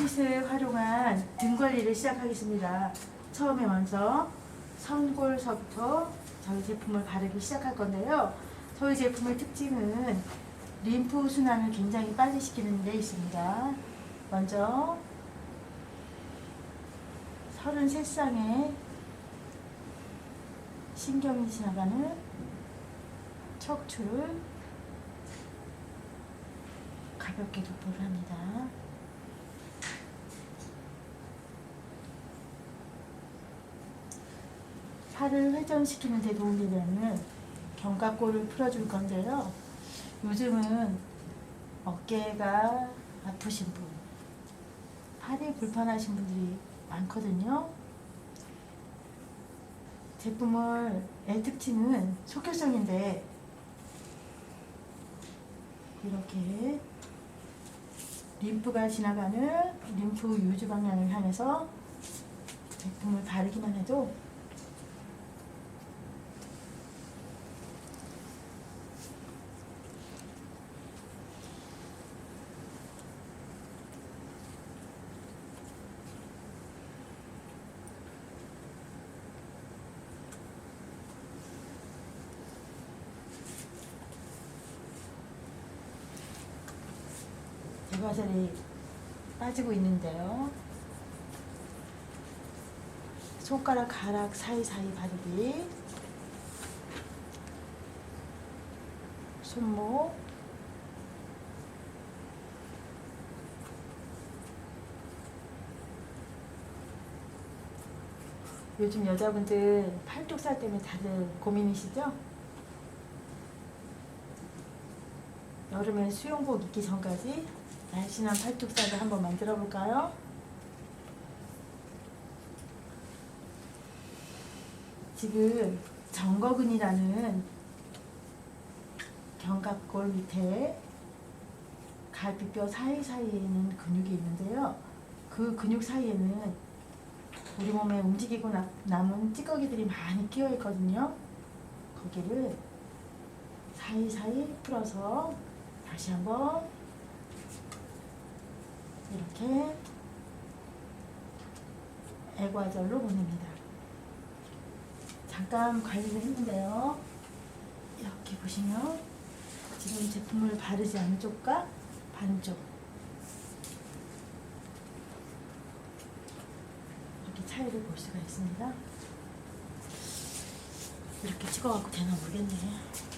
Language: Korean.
햇빛을 활용한 등 관리를 시작하겠습니다. 처음에 먼저 선골서부터 저희 제품을 바르기 시작할 건데요. 저희 제품의 특징은 림프 순환을 굉장히 빨리 시키는 데 있습니다. 먼저 33쌍의 신경이 지나가는 척추를 가볍게 도포를 합니다. 팔을 회전시키는 데 도움이 되는 견갑골을 풀어줄 건데요. 요즘은 어깨가 아프신 분, 팔이 불편하신 분들이 많거든요. 제품을 의 특징은 속효성인데 이렇게 림프가 지나가는 림프 유지 방향을 향해서 제품을 바르기만 해도 대과살이 빠지고 있는데요. 손가락 가락 사이사이 바르기 손목 요즘 여자분들 팔뚝살 때문에 다들 고민이시죠? 여름에 수영복 입기 전까지 날씬한 팔뚝살을 한번 만들어 볼까요? 지금 정거근이라는 견갑골 밑에 갈비뼈 사이사이에는 근육이 있는데요. 그 근육 사이에는 우리 몸에 움직이고 나- 남은 찌꺼기들이 많이 끼어 있거든요. 거기를 사이사이 풀어서 다시 한번 이렇게 애과절로 보냅니다. 잠깐 관리를 했는데요. 이렇게 보시면 지금 제품을 바르지 않은 쪽과 반쪽 이렇게 차이를 볼 수가 있습니다. 이렇게 찍어갖고 되나 모르겠네.